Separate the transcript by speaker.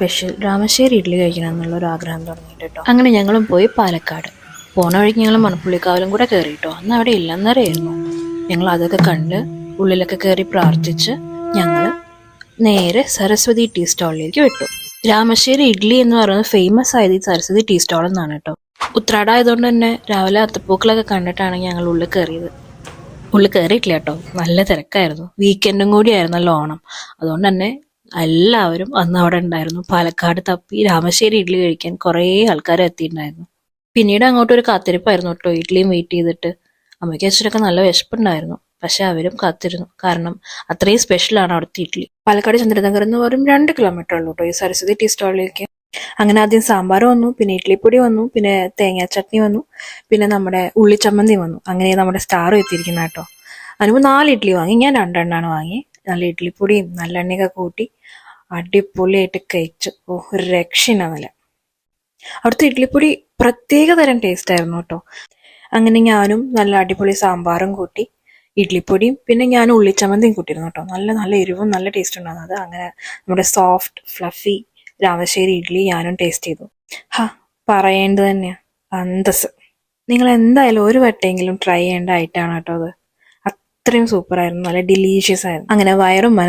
Speaker 1: Special Ramassery idli കഴിക്കണം എന്നുള്ളൊരു ആഗ്രഹം തുടങ്ങിയിട്ട് കേട്ടോ അങ്ങനെ ഞങ്ങളും പോയി പാലക്കാട്. പോണ വഴിക്ക് ഞങ്ങൾ മണപ്പുള്ളിക്കാവിലും കൂടെ കയറി കേട്ടോ അന്ന് അവിടെ ഇല്ലെന്നറിയായിരുന്നു. ഞങ്ങൾ അതൊക്കെ കണ്ട് ഉള്ളിലൊക്കെ കയറി പ്രാർത്ഥിച്ച് ഞങ്ങൾ നേരെ സരസ്വതി ടീ സ്റ്റാളിലേക്ക് വിട്ടു. രാമശ്ശേരി ഇഡ്ഡലി എന്ന് പറയുന്നത് ഫേമസ് ആയത് ഈ സരസ്വതി ടീ സ്റ്റാൾ എന്നാണ് കേട്ടോ ഉത്രാടായതുകൊണ്ട് തന്നെ രാവിലെ അത്തപ്പൂക്കളൊക്കെ കണ്ടിട്ടാണ് ഞങ്ങൾ ഉള്ളിൽ കയറിയത് ഉള്ളിൽ കയറിയിട്ടില്ല കേട്ടോ നല്ല തിരക്കായിരുന്നു. വീക്കെൻഡും കൂടി ആയിരുന്നല്ലോ ഓണം. അതുകൊണ്ട് തന്നെ എല്ലാവരും അന്ന് അവിടെ ഉണ്ടായിരുന്നു. പാലക്കാട് തപ്പി രാമശ്ശേരി ഇഡ്ഡലി കഴിക്കാൻ കുറേ ആൾക്കാർ എത്തിയിട്ടുണ്ടായിരുന്നു. പിന്നീട് അങ്ങോട്ട് ഒരു കാത്തിരിപ്പായിരുന്നു കേട്ടോ. ഇഡ്ഡലിയും വെയിറ്റ് ചെയ്തിട്ട്. അമ്മയ്ക്ക് അച്ഛനൊക്കെ നല്ല വിശപ്പുണ്ടായിരുന്നു. പക്ഷെ അവരും കാത്തിരുന്നു. കാരണം അത്രയും സ്പെഷ്യലാണ് അവിടുത്തെ ഇഡ്ഡലി പാലക്കാട് ചന്ദ്രനഗർ എന്ന് പറയും രണ്ട് കിലോമീറ്റർ ഉള്ളൂ കേട്ടോ ഈ സരസ്വതി ടീ സ്റ്റാളിലേക്ക് അങ്ങനെ ആദ്യം സാമ്പാർ വന്നു പിന്നെ ഇഡ്ഡലിപ്പൊടി വന്നു പിന്നെ തേങ്ങാ ചട്നി വന്നു പിന്നെ നമ്മുടെ ഉള്ളിച്ചമ്മന്തി വന്നു. അങ്ങനെ നമ്മുടെ സ്റ്റാർ എത്തിയിരിക്കുന്ന കേട്ടോ. അതിന് നാല് ഇഡ്ഡലി വാങ്ങി. ഞാൻ രണ്ടെണ്ണമാണ് വാങ്ങി. നല്ല ഇഡ്ഡലിപ്പൊടിയും നല്ല എണ്ണയൊക്കെ കൂട്ടി അടിപൊളിയായിട്ട് കഴിച്ചു. ഓ ഒരു രക്ഷയില്ല അവിടുത്തെ ഇഡ്ഡലിപ്പൊടി പ്രത്യേക തരം ടേസ്റ്റ് ആയിരുന്നു കേട്ടോ. അങ്ങനെ ഞാനും നല്ല അടിപൊളി സാമ്പാറും കൂട്ടി ഇഡ്ഡലിപ്പൊടിയും പിന്നെ ഞാൻ ഉള്ളിച്ചമ്മന്തിയും കൂട്ടിയിരുന്നു കേട്ടോ. നല്ല നല്ല എരിവും നല്ല ടേസ്റ്റ് ഉണ്ടായിരുന്നു. അത് അങ്ങനെ നമ്മുടെ സോഫ്റ്റ് ഫ്ലഫി രാമശ്ശേരി ഇഡ്ഡലി ഞാനും ടേസ്റ്റ് ചെയ്തു. ഹാ പറയേണ്ടത് തന്നെയാ. അന്തസ് നിങ്ങൾ എന്തായാലും ഒരു വട്ടെങ്കിലും ട്രൈ ചെയ്യേണ്ട ആയിട്ടാണ് കേട്ടോ അത്. അത്രയും സൂപ്പർ ആയിരുന്നു. നല്ല ഡിലീഷ്യസ് ആയിരുന്നു. അങ്ങനെ വയറും മനസ്സും